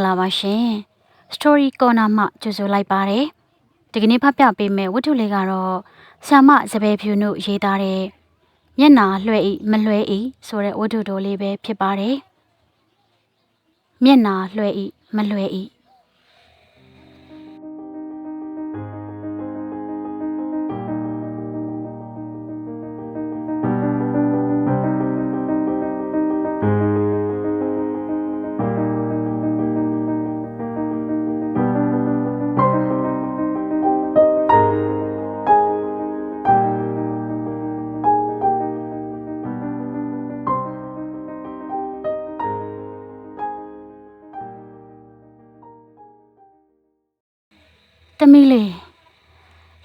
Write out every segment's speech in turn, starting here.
္ဂလာပါရှင် Story Corner မှကြိုဆိုလိုက်ပါတယ်ဒီကနေ့ဖတ်ပြပေးမယ့်ဝတ္ထုလေးကတော့ဆ iam မစပယ်ဖြူနုရေးသားတဲ့မျက်နာလွှဲဤမလွှဲဤဆိုတဲ့ဝတ္ထုတော်လေးပဲဖြစ်ပါတယ်မျက်နာလွှဲဤမလွှဲဤ။ တမီးလေး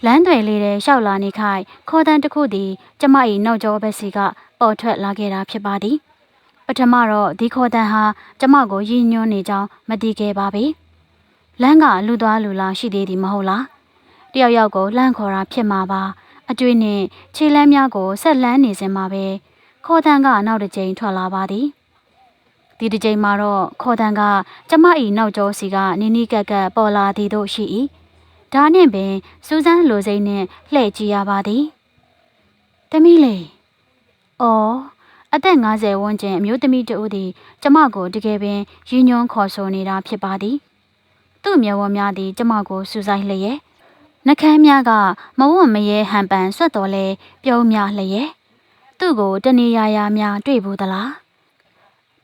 လမ်းတွေလေးတဲ့လျှောက်လာနေခိုင်ခေါ်တန်းတစ်ခုသည်ကျမ၏နောက်ကျောဘက်စီကပေါ်ထွက်လာခဲ့တာဖြစ်ပါသည်။ပထမတော့ဒီခေါ်တန်းဟာကျမကိုရည်ညွှန်းနေကြောင်းမသိခဲ့ပါပြီ။လမ်းကလူသွားလူလာရှိသေးသည်မဟုတ်လား။တယောက်ယောက်ကိုလှမ်းခေါ်တာဖြစ်မှာပါ။အတွေ့နဲ့ခြေလမ်းများကိုဆက်လန်းနေစင်မှာပဲခေါ်တန်းကနောက်တစ်ကြိမ်ထွက်လာပါသည်။ဒီတစ်ကြိမ်မှာတော့ခေါ်တန်ကကျမ၏နောက်ကျောစီကနီနီကက်ကက်ပေါ်လာသည်တို့ရှိ၏ ဒါနှင့်ပင်စူးစမ်းလိုစိမ့်နှင့်လှည့်ကြည့်ရပါသည်တမီးလေအော်အသက်50ဝန်းကျင်အမျိုးသမီးတဦးသည်ကျမကိုတကယ်ပင်ရည်ညွှန်းခေါ်ဆိုနေတာဖြစ်ပါသည်သူ့မျက်ဝန်းများသည်ကျမကိုစူးစိုက်လျက်နှကမ်းများကမဝတ်မရဲဟန်ပန်ဆွတ်တော်လဲပြုံးများလျက်သူ့ကိုတနေရာရာများတွေ့ဘူးသလား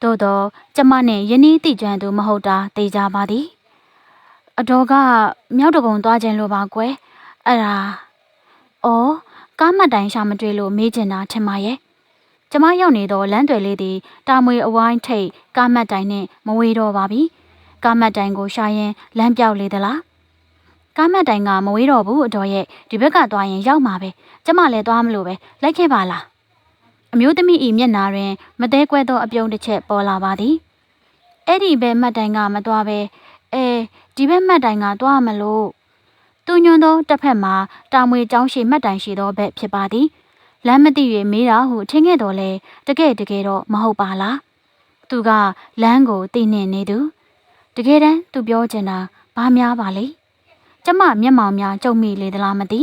သို့တော့ကျမနဲ့ယနေ့တိကျွမ်းသူမဟုတ်တာသိကြပါသည် အတော်ကမြောက်တကုံသွားခြင်းလို့ပါကွယ်အဲ့ဒါအော်ကားမှတ်တိုင်ရှာမတွေ့လို့မေးချင်တာထင်ပါရဲ့ကျမရောက်နေတော့လမ်းတွေလေးသည်တာမွေအဝိုင်းထိတ်ကားမှတ်တိုင်နဲ့မဝေးတော့ပါပြီကားမှတ်တိုင်ကိုရှာရင်လမ်းပြောက်လေသလားကားမှတ်တိုင်ကမဝေးတော့ဘူးအတော်ရဲ့ဒီဘက်ကသွားရင်ရောက်မှာပဲကျမလည်းသွားမလို့ပဲလိုက်ခဲ့ပါလားအမျိုးသမီးဤမျက်နာတွင် မသေးကွဲသောအပြုံးတစ်ချက်ပေါ်လာပါသည်အဲ့ဒီဘက်မှတ်တိုင်ကမသွားပဲ အဲဒီဘက်မှတ်တိုင်ကသွားမလို့သူညွန်းသောတစ်ဖက်မှာတာမွေကျောင်းရှိမှတ်တိုင်ရှိသောဘက်ဖြစ်ပါသည်လမ်းမသိ၍မေးတာဟုထင်ခဲ့တော်လဲတကယ်တကယ်တော့မဟုတ်ပါလားသူကလမ်းကိုသိနေနေသူတကယ်တမ်းသူပြောချင်တာဘာများပါလဲကျမမျက်မှောင်များကြုံမိလေသလားမသိ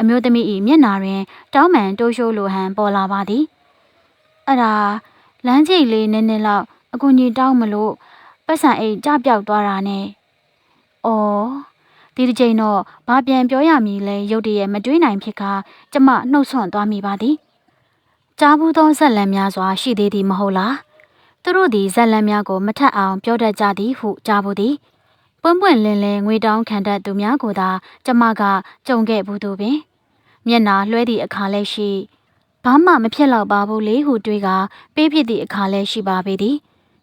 အမျိုးသမီး၏မျက်နာတွင် တောင်းပန်တိုးရှိုးလိုဟန်ပေါ်လာပါသည်အဲ့ဒါလမ်းချိတ်လေးနည်းနည်းလောက်အကူကြီးတောင်းမလို့ ပတ်စံအိတ်ကြပြောက်သွားတာနဲ့အော်ဒီတစ်ချိန်တော့ဘာပြန်ပြောရမည်လဲရုတ်တရက်မတွေးနိုင်ဖြစ်ခါကျမနှုတ်ဆွန့်သွားမိပါသည်ကြားဘူးသောဇက်လန်များစွာရှိသေးသည်မဟုတ်လားသူတို့သည်ဇက်လန်များကိုမထက်အောင်ပြောတတ်ကြသည်ဟုကြားဘူးသည်ပွင့်ပွင့်လင်းလင်းငွေတောင်းခံတတ်သူများကိုသာကျမကကြုံခဲ့ဘူးသူပင်မျက်နာလွှဲသည့်အခါလည်းရှိဘာမှမဖြစ်တော့ပါဘူးလေဟုတွေးကပေးဖြစ်သည့်အခါလည်းရှိပါပေသည်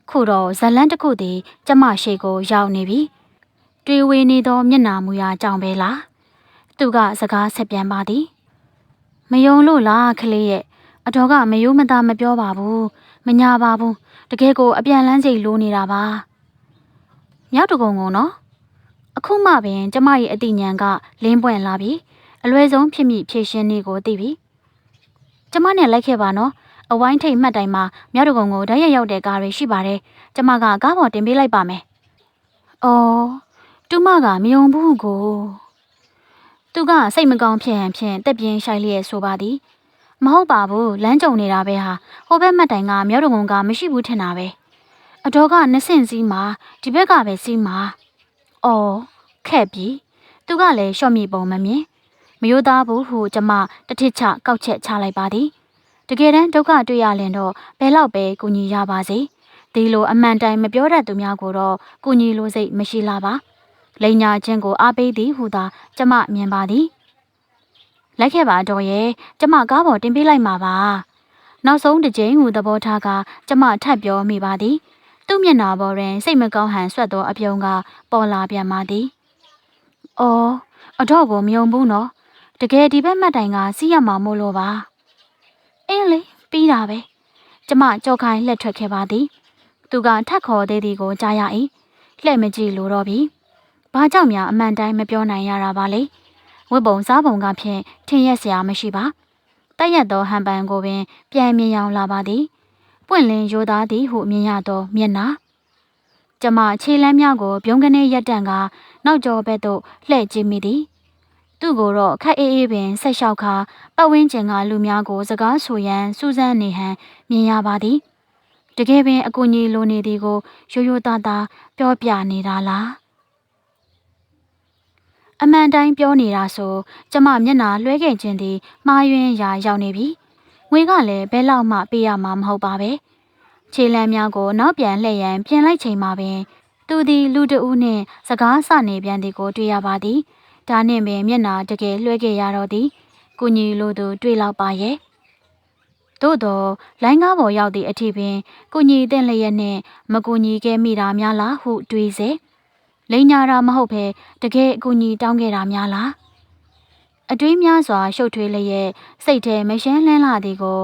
ခုတော့ဇလန်းတစ်ခုသည်ကျမရှိကိုရောက်နေပြီတွေးဝေနေသောမျက်နာမူရာကြောင့်ပဲလားသူကစကားဆက်ပြန်ပါသည်မယုံလို့လားခလေးရဲ့အတော်ကမယိုးမသားမပြောပါဘူးမညာပါဘူးတကယ်ကိုအပြန်လန်းစိတ်လိုနေတာပါမြောက်တကုံကုံနော်အခုမှပင်ကျမရဲ့အတိညာဏ်ကလင်းပွင့်လာပြီအလွယ်ဆုံးဖြစ်မိဖြည့်ရှင်းနေကိုသိပြီကျမနဲ့လိုက်ခဲ့ပါနော် အဝိုင်းထိတ်မှတ်တိုင်မှာမြောက်တကုံကိုဓာတ်ရိုက်ရောက်တဲ့ကားတွေရှိပါတယ်ကျမကကားပေါ်တင်ပေးလိုက်ပါမယ်အော်တူမကမယုံဘူးကိုသူကစိတ်မကောင်းဖြစ်ဟန်ဖြင့်တက်ပြင်းရှိုက်လျက်ဆိုပါသည်မဟုတ်ပါဘူးလမ်းကြုံနေတာပဲဟာဟိုဘက်မှတ်တိုင်ကမြောက်တကုံကမရှိဘူးထင်တာပဲအတော်ကနှစ်ဆင့်စီးမှာဒီဘက်ကပဲစီးမှာအော်ခက်ပြီသူကလည်းရှော့မိပုံမမြင်မယိုးသားဘူးဟုကျမတထစ်ချကောက်ချက်ချလိုက်ပါသည် တကယ်တမ်းဒုက္ခတွေ့ရလင်တော့ဘယ်တော့ပဲကူညီရပါစေဒီလိုအမှန်တိုင်းမပြောတတ်သူများကိုတော့ကူညီလို့စိတ်မရှိလာပါလိန်ညာချင်းကိုအားပေးသည်ဟုသာကျမမြင်ပါသည်လိုက်ခဲ့ပါတော့ရဲ့ကျမကားပေါ်တင်ပေးလိုက်မှာပါနောက်ဆုံးတစ်ကြိမ်ဟုသဘောထားကကျမထပ်ပြောမိပါသည်သူ့မျက်နှာပေါ်တွင်စိတ်မကောင်းဟန်ဆွတ်သောအပြုံးကပေါ်လာပြန်ပါသည်။အော်အတော့ကိုမယုံဘူးနော်။တကယ်ဒီဘက်မှတ်တိုင်ကစီးရမှာမို့လို့ပါ။ အင်းလေပြီးတာပဲ။ကျမကြောက်ခိုင်းလှက်ထွက်ခဲ့ပါသည်။သူကထက်ခေါ်သေးသည်ကိုကြားရ၏။လှဲ့မကြည့်လို့တော့ပြီ။ဘာကြောင့်များအမှန်တိုင်းမပြောနိုင်ရတာပါလဲ။ဝတ်ပုံစားပုံကဖြင့်ထင်ရက်စရာမရှိပါ။တက်ရက်သောဟန်ပန်ကိုပင် ပြန်မြင်ရောင်လာပါသည်။ပွင့်လင်းရိုသားသည်ဟုမြင်ရသောမျက်နှာကျကျမခြေလမ်းများကိုပြုံးကနေရက်တန့်ကနောက်ကျောဘက်သို့လှည့်ကြည့်မိသည် သူ့ကိုတော့ခက်အေးအေးပင်ဆက်လျှောက်ခါပတ်ဝန်းကျင်ကလူများကိုစကားဆိုရန်စူးစမ်းနေဟန်မြင်ရပါသည်တကယ်ပင်အကူကြီးလိုနေသည်ကိုရိုးရိုးသားသားပြောပြနေတာလားအမှန်တိုင်းပြောနေတာဆိုကျမမျက်နာလွှဲခဲ့ခြင်းသည်မှားယွင်းရာရောက်နေပြီငွေကလည်းဘဲလောက်မှပေးရမှာမဟုတ်ပါပဲခြေလမ်းများကိုနောက်ပြန်လှည့်ရန်ပြင်လိုက်ချိန်မှာပင် သူသည်လူတဦးနှင့်စကားဆနေပြန်သည်ကိုတွေ့ရပါသည် ဒါနှင့်ပင်မျက်နာတကယ်လွှဲခဲ့ရတော့သည်ကုညီလိုသူတွေ့လောက်ပါရဲ့သို့တော့လိုင်းကားပေါ်ရောက်သည့်အထိပင်ကုညီတဲ့လျက်နှင့်မကုညီခဲ့မိတာများလားဟုတွေးစေလိန်ညာတာမဟုတ်ဘဲတကယ်အကူညီတောင်းခဲ့တာများလားအတွေးများစွာရှုပ်ထွေးလျက်စိတ်ထဲမရှမ်းလန်းလာသည်ကို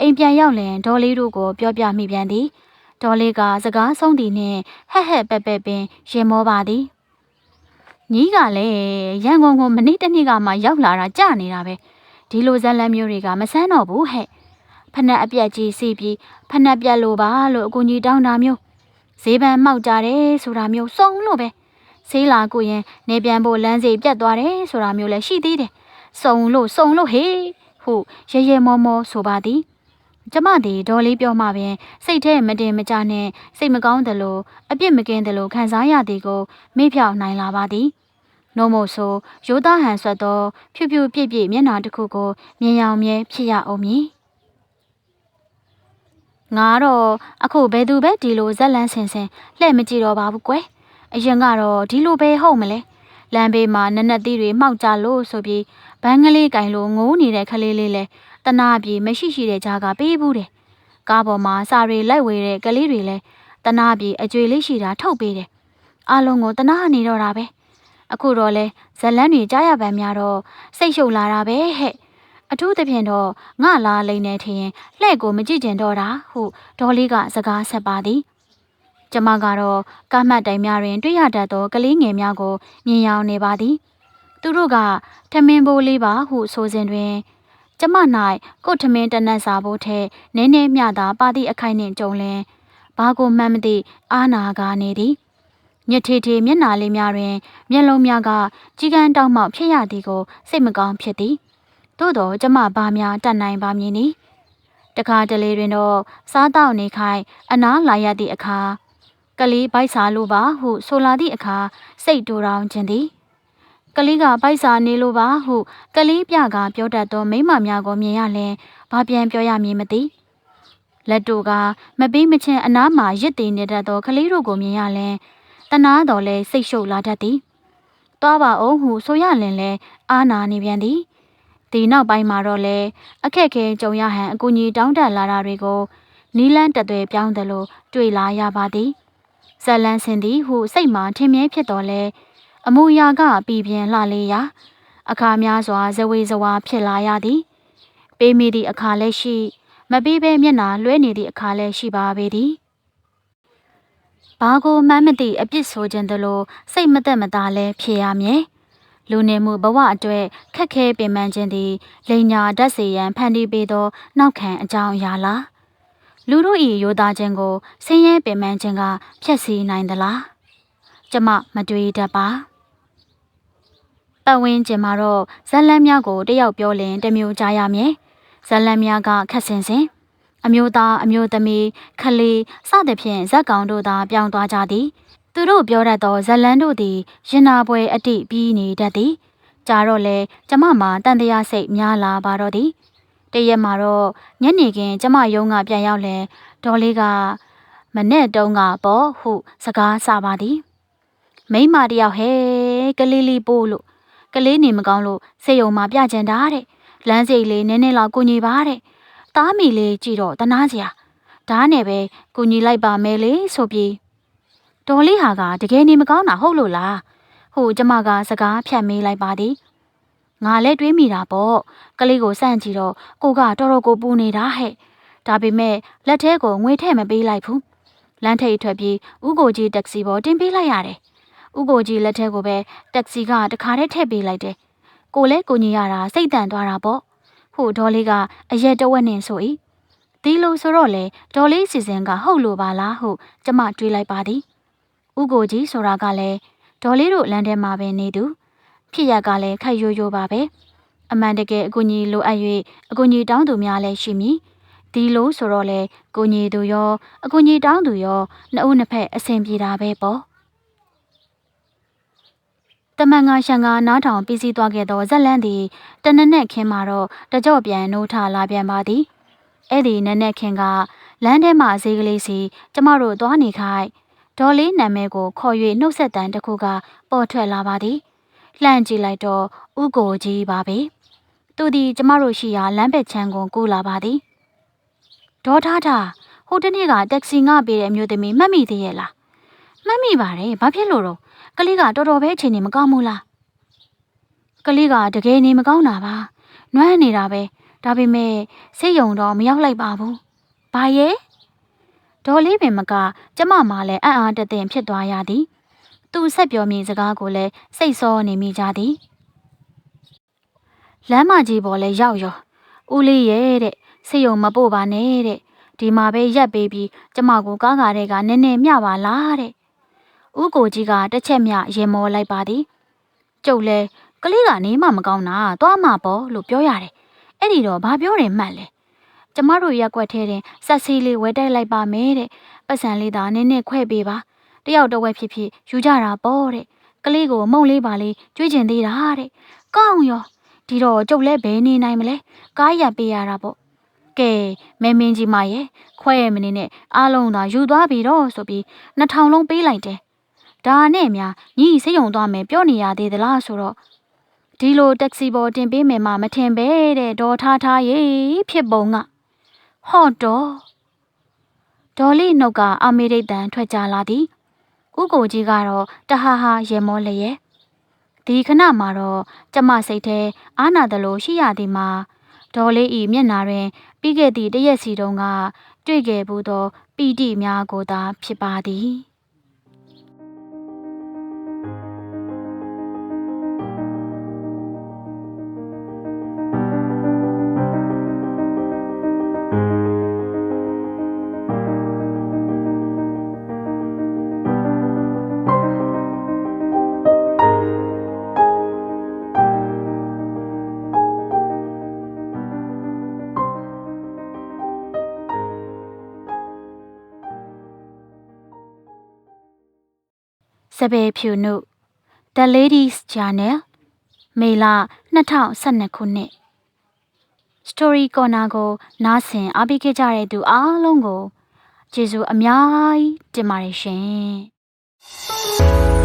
အိမ်ပြန်ရောက်လင်ဒေါ်လေးတို့ကိုပြောပြမိပြန်သည်ဒေါ်လေးကစကားဆုံးသည်နှင့်ဟက်ဟက်ပက်ပက်ပင်ရင်မောပါသည် ညီးကလည်းရန်ကုန်ကိုမနေ့တနေ့ကမှရောက်လာတာကြာနေတာပဲဒီလိုဇက်လက်မျိုးတွေကမဆန်းတော့ဘူးဟဲ့ဖနက်အပြက်ကြီးစီးပြီးဖနက်ပြက်လို့ပါလို့အကူကြီးတောင်းတာမျိုးဈေးပန်းမှောက်ကြတယ်ဆိုတာမျိုးစုံလို့ပဲဆေးလာကိုရင်နေပြန်ဖို့လမ်းစီပြတ်သွားတယ်ဆိုတာမျိုးလည်းရှိသေးတယ်စုံလို့စုံလို့ဟေးဟုရဲရဲမောမောဆိုပါသည် ကျမသည်ဒေါ်လေးပြောမှပင်စိတ်ထဲမတင်မကြနဲ့စိတ်မကောင်းသလိုအပြစ်မကင်းသလိုခံစားရသည်ကိုမေ့ဖြောက်နိုင်လာပါသည်နို့မို့ဆိုရိုးသားဟန်ဆွတ်သောဖြူဖြူပြည့်ပြည့်မျက်နှာတစ်ခုကိုမြင်ရောင်မြဲဖြစ်ရအောင်မည်ငါတော့အခုဘယ်သူပဲဒီလိုဇက်လန်းဆင်ဆင်လှဲ့မကြည့်တော့ပါဘူးကွယ်အရင်ကတော့ဒီလိုပဲဟုတ်မလဲလမ်းဘေးမှာနက်နက်သီးတွေမှောက်ကြလို့ဆိုပြီးဘန်းကလေးကင်လို့ငိုးနေတဲ့ခလေးလေးလဲ တနာပြေမရှိရှိတဲ့ကြားကပေးဘူးတယ်ကားပေါ်မှာစာတွေလိုက်ဝေတဲ့ကလေးတွေလဲတနာပြေအကျွေလေးရှိတာထုတ်ပေးတယ်အားလုံးကိုတနာနေတော့တာပဲအခုတော့လဲဇလန်းတွေကြားရပန်းများတော့စိတ်ရှုပ်လာတာပဲဟဲ့အထူးသဖြင့်တော့ငါလာလိမ့်နေထင်လှဲ့ကိုမကြည့်ကျင်တော့တာဟုဒေါ်လေးကစကားဆက်ပါသည်ကျမကတော့ကားမှတ်တိုင်များတွင် တွေ့ရတတ်သောကလေးငယ်များကိုမြင်ရောင်နေပါသည်သူတို့ကထမင်းဘိုးလေးပါဟုဆိုစဉ်တွင် ကျမ၌ကိုထမင်းတနတ်စာဘိုးထဲနင်းနေမြတာပါသည့်အခိုင်နှင့်ကြုံလင်ဘာကိုမှန်းမသိအာနာကနေသည်ညထေထေမျက်နာလေးများတွင် မျက်လုံးများကကြီးကန်းတောက်မှဖြစ်ရသည်ကိုစိတ်မကောင်းဖြစ်သည်သို့တော့ကျမဘာများတတ်နိုင်ပါမည်နည်းတခါတလေတွင်တော့စားတော့နေခိုင်အနားလာရသည့်အခါကလေးဘိုက်စာလိုပါဟုဆိုလာသည့်အခါစိတ်တူတောင်းခြင်းသည် ကလေးကဘိုက်စာနေလိုပါဟုကလေးပြကပြောတတ်သောမိမများကိုမြင်ရလင်ဘာပြန်ပြောရမည်မသိလက်တို့ကမပေးမချင်းအနားမှာရစ်တည်နေတတ်သောကလေးတို့ကိုမြင်ရလင်တနာတော်လဲစိတ်ရှုပ်လာတတ်သည်တွားပါအောင်ဟုဆိုရလင်လဲအာနာနေပြန်သည်ဒီနောက်ပိုင်းမှာတော့လေအခက်ခဲကြုံရဟန်အကူကြီးတောင်းတလာတာတွေကိုနီလန်းတသွဲပြောင်းတယ်လို့တွေ့လာရပါသည်ဇက်လန်းစင်သည်ဟုစိတ်မှထင်မြဲဖြစ်တော်လဲ အမူအရာကပြည်ပြင်းလှလေးရာအခါများစွာဇဝေဇဝါဖြစ်လာရသည်ပေးမိသည့်အခါလည်းရှိ မပေးဘဲမျက်နာလွှဲနေသည့်အခါလည်းရှိပါပေသည်ဘာကိုမှန်းမသိအပြစ်ဆိုခြင်းတလို့စိတ်မသက်မသာလဲဖြစ်ရမည်လူနေမှုဘဝအတွက်ခက်ခဲပင်ပန်းခြင်းသည်လိန်ညာဓာတ်စေရန်ဖန်တီးပေးသောနောက်ခံအကြောင်းအရာလားလူတို့၏ရိုသားခြင်းကိုဆင်းရဲပင်ပန်းခြင်းကဖျက်ဆီးနိုင်သလားကျမမတွေးတတ်ပါ ပတ်ဝန်းကျင်မှာတော့ဇက်လန်းများကိုတယောက်ပြောလင်တမျိုးကြားရမည်ဇက်လန်းများကခက်ဆင်ဆင်အမျိုးသားအမျိုးသမီးခလေးစသဖြင့်ဇက်ကောင်တို့သာပြောင်းသွားကြသည်သူတို့ပြောတတ်သောဇလန်းတို့သည်ရင်နာပွဲအတိပြီးနေတတ်သည်ကြာတော့လေကျမမှာတန်တရားစိတ်များလာပါတော့သည်တရက်မှာတော့ညနေခင်းကျမရုံးကပြန်ရောက်လဲဒေါ်လေးကမနဲ့တုံးကပေါ့ဟုစကားဆပါသည်မိမတယောက်ဟဲကလေးလေးပို့လို့ ကလေးနေမကောင်းလို့စေယုံမှာပြကြံတာတဲ့လမ်းစိတ်လေးနည်းနည်းလောက်ကိုညီပါတဲ့သားမီလေးကြည့်တော့တနာစရာဓားနဲ့ပဲကိုညီလိုက်ပါမယ်လေဆိုပြီးဒေါ်လေးဟာကတကယ်နေမကောင်းတာဟုတ်လို့လားဟိုကျမကစကားဖြတ်မေးလိုက်ပါသည်ငါလည်းတွေးမိတာပေါ့ကလေးကိုစန့်ကြည့်တော့ကိုကတော်တော်ကိုပူနေတာဟဲ့ဒါပေမဲ့လက်ထဲကိုငွေထည့်မပေးလိုက်ဘူးလမ်းထိပ်ထွက်ပြီးဥကိုကြီးတက္ကစီပေါ်တင်ပေးလိုက်ရတယ် ဥကိုကြီးလက်ထဲကိုပဲတက္ကစီကတခါတည်းထည့်ပေးလိုက်တယ်ကိုလည်းကိုညီရတာစိတ်တန်သွားတာပေါ့ဟိုဒေါ်လေးကအရက်တဝက်နဲ့ဆို၏ဒီလိုဆိုတော့လေဒေါ်လေးစီစဉ်ကဟုတ်လို့ပါလားဟုကျမတွေးလိုက်ပါသည်ဥကိုကြီးဆိုတာကလည်းဒေါ်လေးတို့လမ်းထဲမှာပဲနေသူဖြစ်ရကလည်းခက်ရိုးရိုးပါပဲအမှန်တကယ်အကူကြီးလိုအပ်၍အကူကြီးတောင်းသူများလည်းရှိမည်ဒီလိုဆိုတော့လေကိုကြီးသူရောအကူကြီးတောင်းသူရောနှစ်ဦးနှစ်ဖက်အဆင်ပြေတာပဲပေါ့ တမန်ငါရှန်ကနားထောင်ပြီးစီးသွားခဲ့သောဇက်လန်းသည်တနက်နဲ့ခင်းမှာတော့တကြော့ပြန်နိုးထလာပြန်ပါသည်အဲ့ဒီနက်နဲ့ခင်းကလမ်းထဲမှာဈေးကလေးစီကျမတို့သွားနေခိုင်းဒေါ်လေးနာမည်ကိုခေါ်၍နှုတ်ဆက်တန်းတစ်ခုကပေါ်ထွက်လာပါသည်လှမ်းကြည့်လိုက်တော့ဥကိုကြီးပါပဲသူသည်ကျမတို့ရှိရာလမ်းဘက်ချမ်းကိုကူလာပါသည်ဒေါ်ထားထားဟိုတနေ့ကတက္ကစီငှပေးတဲ့အမျိုးသမီးမှတ်မိသေးရဲ့လားမှတ်မိပါတယ်ဘာဖြစ်လို့တော့ ကလေးကတော်တော်ပဲအချိန်နေမကောင်းဘူးလားကလေးကတကယ်နေမကောင်းတာပါနွမ်းနေတာပဲဒါပေမဲ့စိတ်ယုံတော့မရောက်လိုက်ပါဘူးဘာရဲ့ဒေါ်လေးပင်မကကျမမှလည်းအံ့အားတသင်ဖြစ်သွားရသည်သူဆက်ပြောမိစကားကိုလည်းစိတ်ဆောနေမိကြသည်လမ်းမကြီးပေါ်လဲရောက်ရောဦးလေးရဲ့တဲ့စိတ်ယုံမပို့ပါနဲ့တဲ့ဒီမှာပဲရက်ပေးပြီးကျမကိုကားကားတွေကနည်းနည်းမျှပါလားတဲ့ ဦးကိုကြီးကတစ်ချက်မျှရင်မောလိုက်ပါသည်ကျုပ်လဲကလေးကနေမှမကောင်းတာသွားမှာပေါ့လို့ပြောရတယ်အဲ့ဒီတော့ဘာပြောတယ်မှတ်လဲကျမတို့ရက်ွက်ထဲတင်ဆက်စီးလေးဝဲတိုက်လိုက်ပါမယ်တဲ့ပတ်စံလေးသာနည်းနည်းခွဲပေးပါတယောက်တော့ဝဲဖြစ်ဖြစ်ယူကြတာပေါ့တဲ့ကလေးကိုမုံလေးပါလေးကျွေးကျင်သေးတာတဲ့ကောင်းရောဒီတော့ကျုပ်လဲဘယ်နေနိုင်မလဲကားရပေးရတာပေါ့ကဲမဲမင်းကြီးမရဲ့ခွဲရမနေနဲ့အားလုံးသာယူသွားပြီတော့ဆိုပြီးနှစ်ထောင်လုံးပေးလိုက်တယ် ဒါနဲ့များညီစိတ်ယုံသွားမယ်ပြောနေရသေးသလားဆိုတော့ဒီလိုတက္ကစီပေါ်တင်ပေးမယ်မှမထင်ပဲတဲ့ဒေါ်ထားထားရေဖြစ်ပုံကဟော့တော့ဒေါ်လေးနှုတ်ကအမေရိတ်တန်ထွက်ကြလာသည်ဥကိုကြီးကတော့တဟားဟာရေမောလျက်ဒီခဏမှာတော့ကျမစိတ်ထဲအာနာတလို့ရှိရသည်မှာဒေါ်လေးဤမျက်နာတွင် ပြီးခဲ့သည့်တရက်စီတုန်းကတွေ့ခဲ့ဘူးသောပီတိများကိုသာဖြစ်ပါသည် စပယ်ဖြူနု The Ladies Journal မေလ2012ခုနှစ် Story Corner ကို နားဆင်အားပေးခဲ့ကြတဲ့သူအားလုံးကိုကျေးဇူးအများကြီးတင်ပါတယ်ရှင်